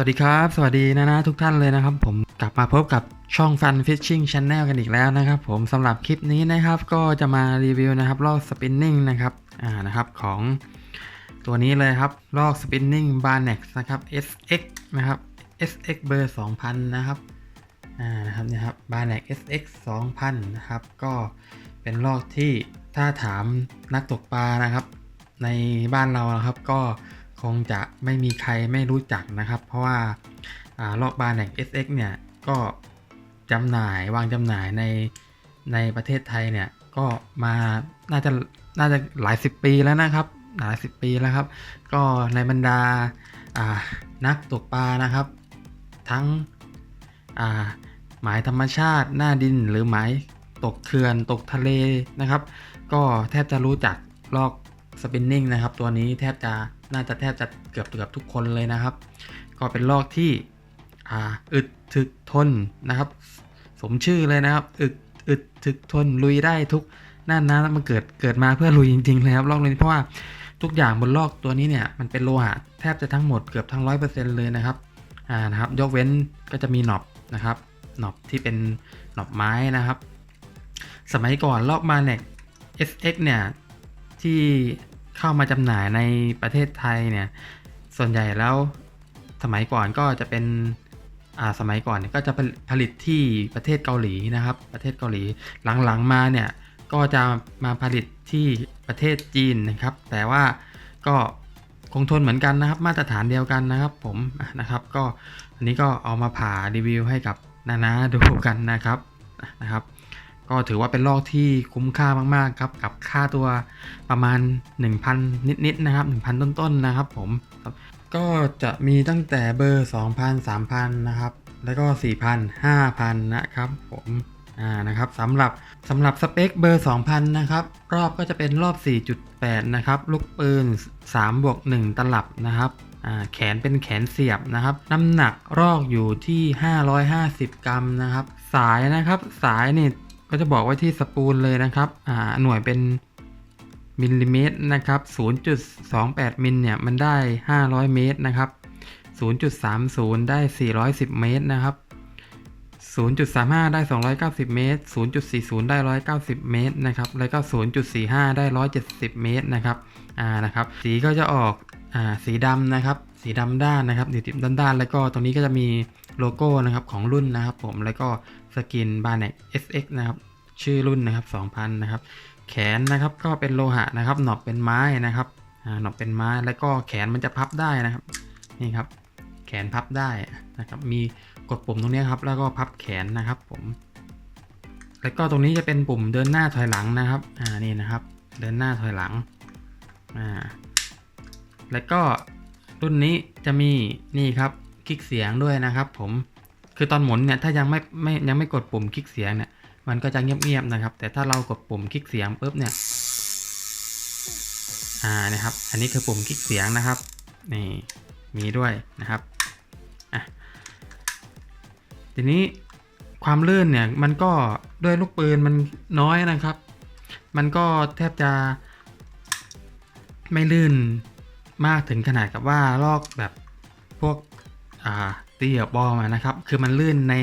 สวัสดีครับ สวัสดีนะนะทุกท่านเลยนะครับ ผมกลับมาพบกับช่อง Fun Fishing Channel กันอีกแล้วนะครับ ผมสำหรับคลิปนี้นะครับก็จะมารีวิวนะครับลอกสปินนิ่งนะครับอ่านะครับของตัวนี้เลยครับลอกสปินนิ่ง Barnex นะครับ SX นะครับ SX เบอร์ 2000 นะครับอ่านะครับเนี่ยครับ Barnex SX 2000 นะครับ ก็เป็นลอกที่ถ้าถามนักตกปลานะครับ ในบ้านเรานะครับก็ คงจะไม่มีใครไม่รู้จักนะครับ เพราะว่าอ่าลอกบาร์แหนก SX เนี่ยก็จำหน่ายวางจำหน่ายในในประเทศไทยเนี่ยก็มาน่าจะน่าจะหลายสิบปีแล้วนะครับ หลายสิบปีแล้วครับ ก็ในบรรดาานักตกปลานะครับ ทั้งหมายธรรมชาติหน้าดินหรือหมายตกเขื่อนตกทะเลนะครับ ก็แทบจะรู้จักลอก สปินนิ่งนะครับ ตัวนี้แทบจะน่าจะแทบจะเกือบเกือบทุกคนเลยนะครับ ก็เป็นลอกที่อ่าอึดถึกทนนะครับ สมชื่อเลยนะครับ อึดอึดถึกทนลุยได้ทุกหน้าน้ำมันเกิดเกิดมาเพื่อลุยจริงๆเลยครับลอกนี้เพราะว่าทุกอย่างบนลอกตัวนี้เนี่ยมันเป็นโลหะแทบจะทั้งหมดเกือบทั้งร้อยเปอร์เซ็นต์เลยนะครับอ่านะครับ ยกเว้นก็จะมีหนอบนะครับหนอบที่เป็นหนอบไม้นะครับ สมัยก่อนลอกมาเน็ก SX เนี่ยที่ เข้ามาจำหน่ายในประเทศไทยเนี่ย ส่วนใหญ่แล้วสมัยก่อนก็จะเป็นอ่าสมัยก่อนเนี่ยก็จะผลิตที่ประเทศเกาหลีนะครับ ประเทศเกาหลีหลังๆมาเนี่ยก็จะมาผลิตที่ประเทศจีนนะครับ แต่ว่าก็คงทนเหมือนกันนะครับ มาตรฐานเดียวกันนะครับ ผมนะครับ ก็อันนี้ก็เอามาผ่ารีวิวให้กับนานาดูกันนะครับนะครับ ก็ถือว่าเป็นลอกที่คุ้มค่ามากๆครับกับค่าตัวประมาณ 1,000 นิดๆนะครับ 1,000 ต้นๆนะครับผมบก็จะมีตั้งแต่เบอร์ 2,000 3,000 นะครับ แล้วก็ 4,000 5,000 นะครับผมอ่านะครับสำหรับสำหรับสเปคเบอร์ 2,000 นะครับ รอบก็จะเป็นรอบ 4.8 นะครับ ลูกปืน 3 บวก 1 ตลับนะครับแขนเป็นแขนเสียบนะครับ น้ำหนักรอกอยู่ที่ 550 กรัมนะครับ สายนะครับ สายนี่ ก็จะบอกไว้ที่สปูลเลยนะครับอ่าหน่วยเป็นมิลลิเมตรนะครับ 0.28 มิลเนี่ยมันได้ 500 เมตรนะครับ 0.30 ได้ 410 เมตรนะครับ 0.35 ได้ 290 เมตร 0.40 ได้ 190 เมตรนะครับ แล้วก็ 0.45 ได้ 170 เมตรนะครับ อ่า นะครับ สีก็จะออก อ่า สีดำนะครับ สีดำด้านนะครับสีดำด้านๆแล้วก็ตรงนี้ก็จะมี โลโก้นะครับของรุ่นนะครับผมแล้วก็สกินบาร์เน็ก SX นะครับชื่อรุ่นนะครับ 2000 นะครับ แขนนะครับก็เป็นโลหะนะครับ หนอบเป็นไม้นะครับหนอบเป็นไม้แล้วก็แขนมันจะพับได้นะครับนี่ครับ แขนพับได้นะครับมีกดปุ่มตรงนี้ครับ แล้วก็พับแขนนะครับผม แล้วก็ตรงนี้จะเป็นปุ่มเดินหน้าถอยหลังนะครับอ่านี่นะครับ เดินหน้าถอยหลังอ่าแล้วก็รุ่นนี้จะมีนี่ครับ คลิกเสียงด้วยนะครับ ผมคือตอนหมุนเนี่ยถ้ายังไม่ไม่ยังไม่กดปุ่มคลิกเสียงเนี่ยมันก็จะเงียบๆนะครับ แต่ถ้าเรากดปุ่มคลิกเสียงปุ๊บเนี่ยอ่านะครับ อันนี้คือปุ่มคลิกเสียงนะครับนี่มีด้วยนะครับอะทีนี้ความลื่นเนี่ยมันก็ด้วยลูกปืนมันน้อยนะครับ มันก็แทบจะไม่ลื่นมากถึงขนาดกับว่าลอกแบบพวก อ่าตีกับบอมานะครับ คือมันลื่นใน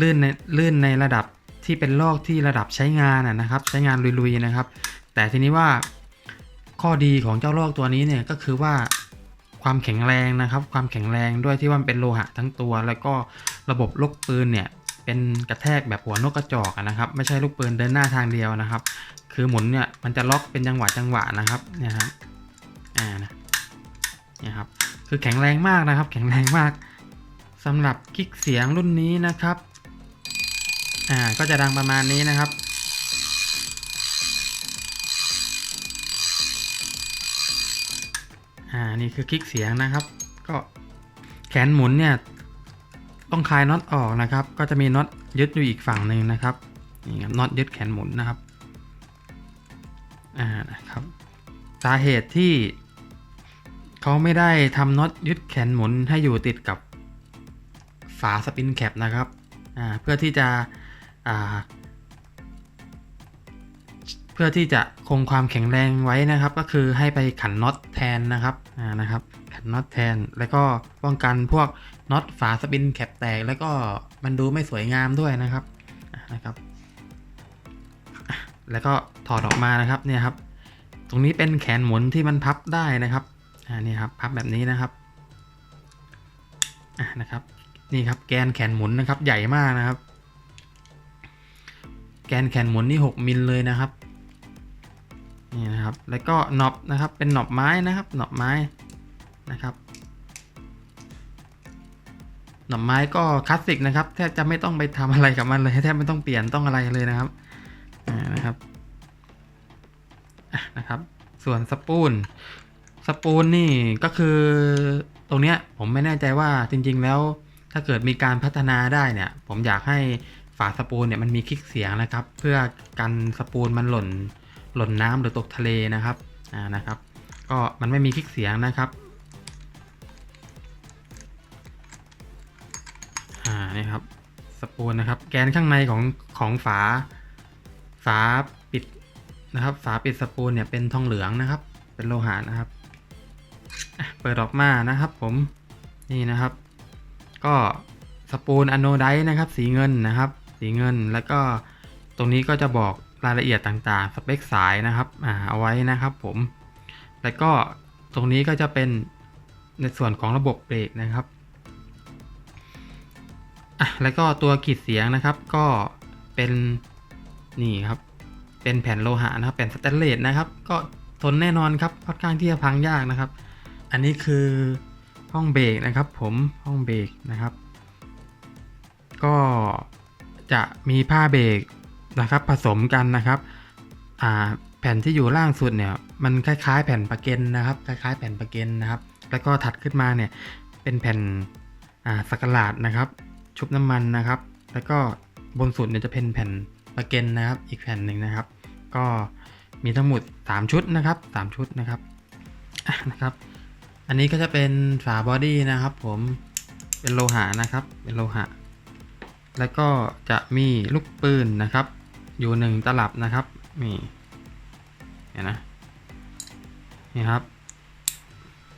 ลื่นในลื่นในระดับที่เป็นลอกที่ระดับใช้งานนะครับ ใช้งานลุยๆนะครับ แต่ทีนี้ว่าข้อดีของเจ้าลอกตัวนี้เนี่ยก็คือว่าความแข็งแรงนะครับ ความแข็งแรงด้วยที่ว่ามันเป็นโลหะทั้งตัว แล้วก็ระบบลูกปืนเนี่ยเป็นกระแทกแบบหัวนกกระจอกอะนะครับ ไม่ใช่ลูกปืนเดินหน้าทางเดียวนะครับ คือหมุนเนี่ยมันจะล็อกเป็นจังหวะจังหวะนะครับเนี่ยครับอ่านะเนี่ยครับคือแข็งแรงมากนะครับ แข็งแรงมาก สำหรับคลิกเสียงรุ่นนี้นะครับ อ่า ก็จะดังประมาณนี้นะครับ อ่า นี่คือคลิกเสียงนะครับ ก็แขนหมุนเนี่ย ต้องคลายน็อตออกนะครับ ก็จะมีน็อตยึดอยู่อีกฝั่งหนึ่งนะครับ นี่ครับน็อตยึดแขนหมุนนะครับ อ่า นะครับ สาเหตุที่เขาไม่ได้ทำน็อตยึดแขนหมุนให้อยู่ติดกับ ฝาสปินแคปนะครับเพื่อที่จะเพื่อที่จะคงความแข็งแรงไว้นะครับ ก็คือให้ไปขันน็อตแทนนะครับนะครับขันน็อตแทน แล้วก็ป้องกันพวกน็อตฝาสปินแคปแตก แล้วก็มันดูไม่สวยงามด้วยนะครับนะครับ แล้วก็ถอดออกมานะครับเนี่ยครับ ตรงนี้เป็นแขนหมุนที่มันพับได้นะครับอ่านี่ครับพับแบบนี้นะครับอะนะครับ นี่ครับแกนแขนหมุนนะครับใหญ่มากนะครับ แกนแขนหมุนนี่ 6 มิลเลยนะครับนี่นะครับแล้วก็หนอบนะครับเป็นหนอบไม้นะครับหนอบไม้นะครับหน่อไม้ก็คลาสสิกนะครับแทบจะไม่ต้องไปทำอะไรกับมันเลยแทบไม่ต้องเปลี่ยนต้องอะไรเลยนะครับอ่นะครับนะครับ ส่วนสปูนสปูนนี่ก็คือตรงเนี้ยผมไม่แน่ใจว่าจริง ๆ แล้ว ถ้าเกิดมีการพัฒนาได้เนี่ย ผมอยากให้ฝาสปูนเนี่ยมันมีคลิกเสียงนะครับ เพื่อกันสปูนมันหล่นหล่นน้ำหรือตกทะเลนะครับอ่านะครับ ก็มันไม่มีคลิกเสียงนะครับอ่านี่ครับสปูนนะครับ แกนข้างในของของฝาฝาปิดนะครับ ฝาปิดสปูนเนี่ยเป็นทองเหลืองนะครับ เป็นโลหะนะครับเปิดออกมานะครับ ผมนี่นะครับ ก็สปูนอะโนไดนะครับ สีเงินนะครับ สีเงินแล้วก็ตรงนี้ก็จะบอกรายละเอียดต่างๆ สเปคสายนะครับอ่าเอาไว้นะครับผม แล้วก็ตรงนี้ก็จะเป็นในส่วนของระบบเบรกนะครับอะแล้วก็ตัวกีดเสียงนะครับ ก็เป็นนี่ครับ เป็นแผ่นโลหะนะครับแผ่นสแตนเลสนะครับ ก็ทนแน่นอนครับค่อนข้างที่จะพังยากนะครับ อันนี้คือ ห้องเบรกนะครับผมห้องเบรกนะครับ ก็จะมีผ้าเบรกนะครับผสมกันนะครับแผ่นที่อยู่ล่างสุดเนี่ยมันคล้ายๆ แผ่นประเกันนะครับ คล้ายๆ แผ่นประเกันนะครับ แล้วก็ถัดขึ้นมาเนี่ยเป็นแผ่นอ่าสกหลาดนะครับ ชุบน้ำมันนะครับ แล้วก็บนสุดเนี่ยจะเป็นแผ่นประเกันนะครับ อีกแผ่นหนึ่งนะครับ ก็มีทั้งหมด 3 ชุดนะครับ 3 ชุดนะครับนะครับ อันนี้ก็จะเป็นฝาบอดี้นะครับผมเป็นโลหะนะครับ เป็นโลหะ แล้วก็จะมีลูกปืนนะครับ อยู่หนึ่งตลับนะครับนี่เห็นนะนี่ครับ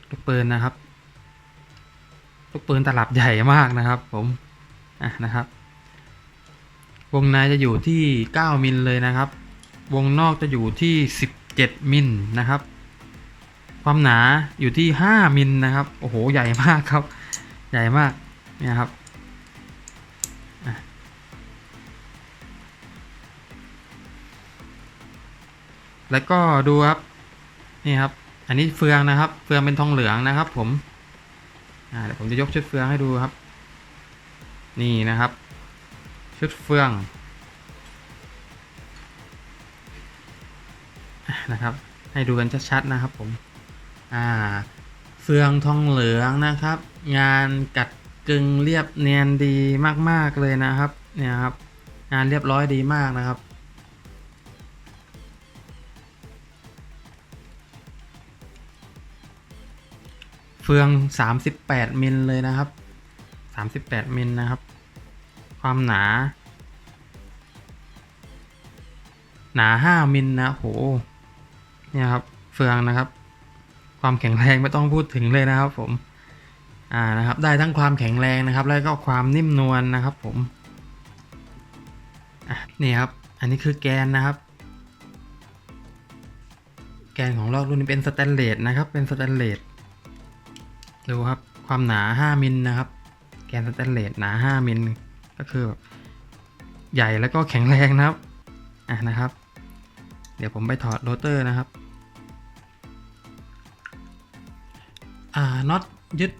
ลูกปืนนะครับ ลูกปืนตลับใหญ่มากนะครับ ผมอะนะครับ วงในจะอยู่ที่ 9 มิลเลยนะครับ วงนอกจะอยู่ที่ 17 มิลนะครับ ความหนาอยู่ที่ 5 มิลนะครับ โอ้โห ใหญ่มากครับ ใหญ่มาก เนี่ยครับ แล้วก็ดูครับ นี่ครับ อันนี้เฟืองนะครับ เฟืองเป็นทองเหลืองนะครับ ผม เดี๋ยวผมจะยกชุดเฟืองให้ดูครับ นี่นะครับ ชุดเฟือง นะครับให้ดูกันชัดๆนะครับผม อ่า เฟืองทองเหลืองนะครับ งานกัดกึงเรียบเนียนดีมาก ๆ เลยนะครับ เนี่ยครับ งานเรียบร้อยดีมากนะครับ เฟือง 38มิลเลยนะครับ 38มิลนะครับ ความหนา หนา 5มิลนะโห เนี่ยครับ เฟืองนะครับ ความแข็งแรงไม่ต้องพูดถึงเลยนะครับ ผมอ่านะครับ ได้ทั้งความแข็งแรงนะครับ แล้วก็ความนิ่มนวลนะครับ ผมอะนี่ครับ อันนี้คือแกนนะครับ แกนของลอกรุ่นนี้เป็นสแตนเลสนะครับ เป็นสแตนเลสดูครับ ความหนา 5มิลนะครับ แกนสแตนเลสหนา 5มิลก็คือแบบใหญ่แล้วก็แข็งแรงนะครับอะนะครับ เดี๋ยวผมไปถอดโรเตอร์นะครับ อ่าน็อตยึด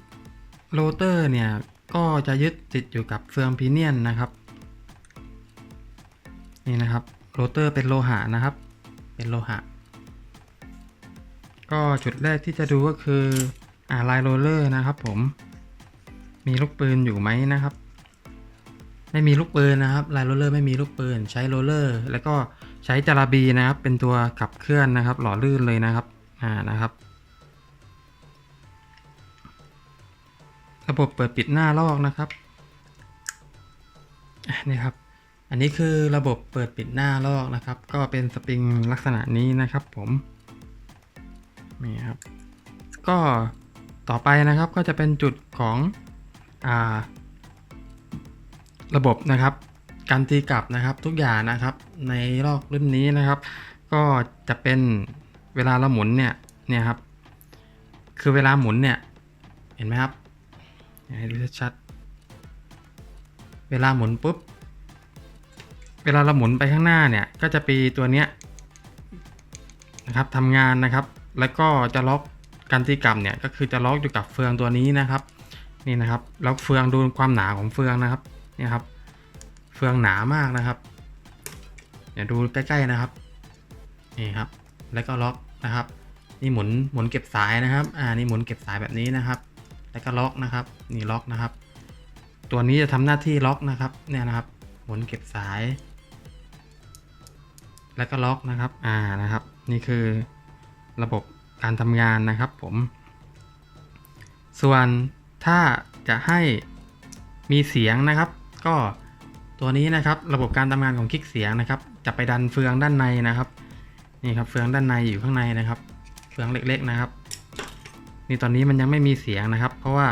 โรเตอร์เนี่ย ก็จะยึดติดอยู่กับเฟืองพีเนียนนะครับ นี่นะครับโรเตอร์เป็นโลหะนะครับ เป็นโลหะ ก็จุดแรกที่จะดูก็คืออ่าลายโรเลอร์นะครับผม มีลูกปืนอยู่ไหมนะครับ ไม่มีลูกปืนนะครับลายโรเลอร์ไม่มีลูกปืน ใช้โรเลอร์ แล้วก็ใช้จาราบีนะครับ เป็นตัวขับเคลื่อนนะครับ หล่อลื่นเลยนะครับ อ่านะครับ ระบบเปิดปิดหน้าลอกนะครับนี่ครับ อันนี้คือระบบเปิดปิดหน้าลอกนะครับ ก็เป็นสปริงลักษณะนี้นะครับผมนี่ครับ ก็ต่อไปนะครับก็จะเป็นจุดของอ่าระบบนะครับการตีกลับนะครับทุกอย่างนะครับ ในลอกรุ่นนี้นะครับ ก็จะเป็นเวลาเราหมุนเนี่ยเนี่ยครับ คือเวลาหมุนเนี่ยเห็นไหมครับ ให้ดูชัดๆ เวลาหมุนปุ๊บ เวลาเราหมุนไปข้างหน้าเนี่ย ก็จะปีตัวเนี้ยนะครับทำงานนะครับ แล้วก็จะล็อกการตีกลับเนี่ยก็คือจะล็อกอยู่กับเฟืองตัวนี้นะครับ นี่นะครับแล้วเฟืองดูความหนาของเฟืองนะครับนี่ครับ เฟืองหนามากนะครับเดี๋ยวดูใกล้ๆนะครับนี่ครับ แล้วก็ล็อกนะครับ นี่หมุนหมุนเก็บสายนะครับ อ่านี่หมุนเก็บสายแบบนี้นะครับ แล้วก็ล็อกนะครับนี่ล็อกนะครับ ตัวนี้จะทำหน้าที่ล็อกนะครับเนี่ยนะครับหมุนเก็บสาย แล้วก็ล็อกนะครับอ่านะครับ นี่คือระบบการทำงานนะครับผม ส่วนถ้าจะให้มีเสียงนะครับ ก็ตัวนี้นะครับระบบการทำงานของคลิกเสียงนะครับ จะไปดันเฟืองด้านในนะครับนี่ครับเฟืองด้านในอยู่ข้างในนะครับ เฟืองเล็กๆนะครับ นี่ตอนนี้มันยังไม่มีเสียงนะครับ เพราะว่า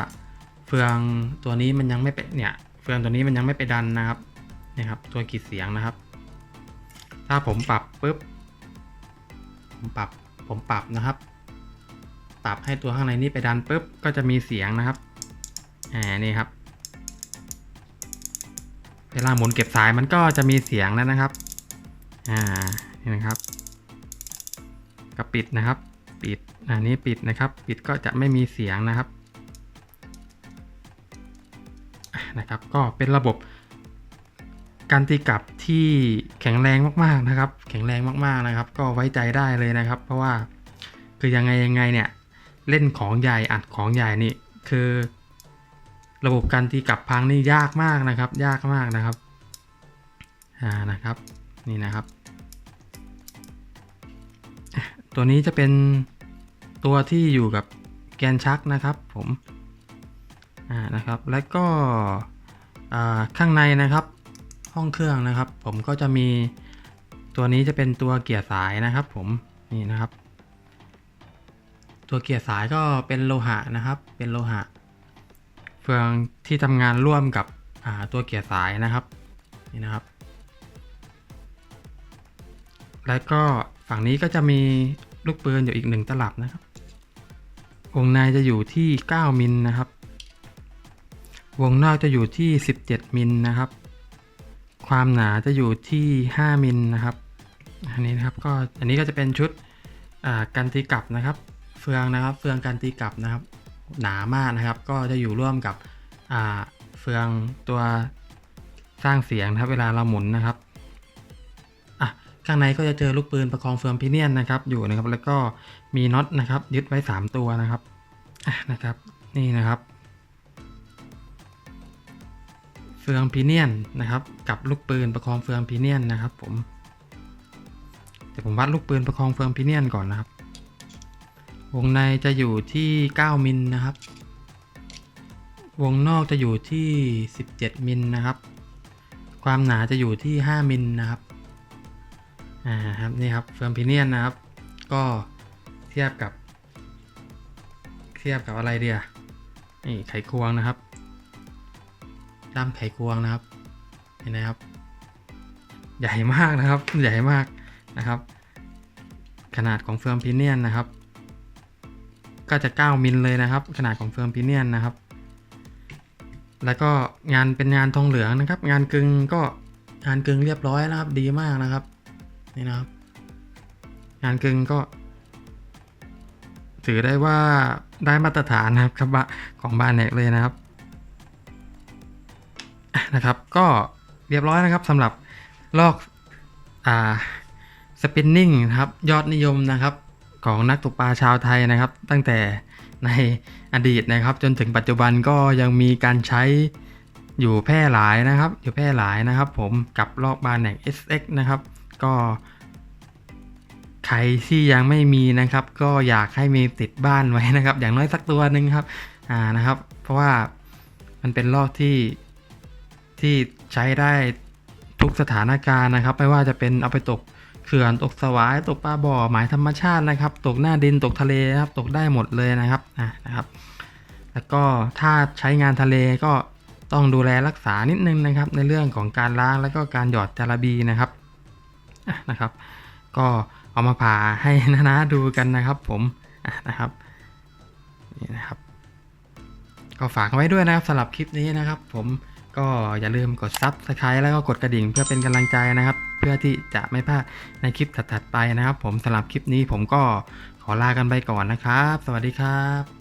เฟืองตัวนี้มันยังไม่ไปเนี่ยเฟืองตัวนี้มันยังไม่ไปดันนะครับนี่ครับ ตัวกีดเสียงนะครับ ถ้าผมปรับปุ๊บผมปรับผมปรับนะครับ ปรับให้ตัวข้างในนี้ไปดันปุ๊บก็จะมีเสียงนะครับอ่านี่ครับเวลาหมุนเก็บสายมันก็จะมีเสียงแล้วนะครับ อ่า นี่นะครับ กับปิดนะครับ ปิดอันนี้ปิดนะครับ ปิดก็จะไม่มีเสียงนะครับนะครับ ก็เป็นระบบการตีกลับที่แข็งแรงมากๆนะครับ แข็งแรงมากๆนะครับ ก็ไว้ใจได้เลยนะครับ เพราะว่าคือยังไงยังไงเนี่ยเล่นของใหญ่อัดของใหญ่นี่คือ ระบบการตีกลับพังนี่ยากมากนะครับ ยากมากนะครับอ่านะครับนี่นะครับ ตัวนี้จะเป็น ตัวที่อยู่กับแกนชักนะครับผมอ่านะครับ แล้วก็ข้างในนะครับ ห้องเครื่องนะครับ ผมก็จะมีตัวนี้จะเป็นตัวเกียร์สายนะครับ ผมนี่นะครับ ตัวเกียร์สายก็เป็นโลหะนะครับ เป็นโลหะ เฟืองที่ทำงานร่วมกับตัวเกียร์สายนะครับนี่นะครับ แล้วก็ฝั่งนี้ก็จะมีลูกปืนอยู่อีกหนึ่งตลับนะครับ วงในจะอยู่ที่ 9 มิลนะครับ วงนอกจะอยู่ที่ 17 มิลนะครับ ความหนาจะอยู่ที่ 5 มิลนะครับ อันนี้นะครับก็อันนี้ก็จะเป็นชุดการตีกลับนะครับ เฟืองนะครับ เฟืองการตีกลับนะครับ หนามากนะครับ ก็จะอยู่ร่วมกับเฟืองตัวสร้างเสียงนะครับ เวลาเราหมุนนะครับ ข้างในก็จะเจอลูกปืนประคองเฟืองพิเนียนนะครับอยู่นะครับแล้วก็มีน็อตนะครับยึดไว้ 3 ตัวนะครับอะนะครับนี่นะครับ เฟืองพิเนียนนะครับกับลูกปืนประคองเฟืองพิเนียนนะครับ ผมเดี๋ยวผมวัดลูกปืนประคองเฟืองพิเนียนก่อนนะครับ วงในจะอยู่ที่ 9 มิลนะครับ วงนอกจะอยู่ที่ 17 มิลนะครับ ความหนาจะอยู่ที่ 5 มิลนะครับ อ่าครับนี่ครับเฟิร์มพิเนียนนะครับ ก็เทียบกับ เทียบกับอะไรเดียนี่ไขควงนะครับด้ามไขควงนะครับเห็นไหมครับ ใหญ่มากนะครับ ใหญ่มากนะครับ ขนาดของเฟิร์มพิเนียนนะครับ ก็จะ 9 มิลเลยนะครับ ขนาดของเฟิร์มพิเนียนนะครับ แล้วก็งานเป็นงานทองเหลืองนะครับ งานกึงก็งานกึงเรียบร้อยนะครับ ดีมากนะครับ นี่นะครับ งานกึ่งก็ ถือได้ว่าได้มาตรฐานนะครับครับของบ้านเนกเลยนะครับนะครับ ก็เรียบร้อยนะครับสำหรับลอกอ่าสปินนิ่งนะครับยอดนิยมนะครับของนักตกปลาชาวไทยนะครับ ตั้งแต่ในอดีตนะครับ จนถึงปัจจุบันก็ยังมีการใช้อยู่แพร่หลายนะครับ อยู่แพร่หลายนะครับ ผมกับลอกบานแหนก SX นะครับ ก็ใครที่ยังไม่มีนะครับ ก็อยากให้มีติดบ้านไว้นะครับ อย่างน้อยสักตัวหนึ่งครับอ่านะครับ เพราะว่ามันเป็นลอกที่ที่ใช้ได้ทุกสถานการณ์นะครับ ไม่ว่าจะเป็นเอาไปตกเขื่อนตกสวายตกปลาบ่อหมายธรรมชาตินะครับ ตกหน้าดินตกทะเลนะครับตกได้หมดเลยนะครับอ่านะครับ แล้วก็ถ้าใช้งานทะเลก็ต้องดูแลรักษานิดนึงนะครับ ในเรื่องของการล้างแล้วก็การหยอดจาระบีนะครับ นะครับ ก็เอามาผ่าให้นะๆดูกันนะครับผมนะครับนี่นะครับ ก็ฝากไว้ด้วยนะครับสำหรับคลิปนี้นะครับ ผมก็อย่าลืมกดซับสไคร b e แล้วก็กดกระดิ่งเพื่อเป็นกำลังใจนะครับ เพื่อที่จะไม่พลาดในคลิปถัดๆไปนะครับ ผมสำหรับคลิปนี้ผมก็ขอลากันไปก่อนนะครับ สวัสดีครับ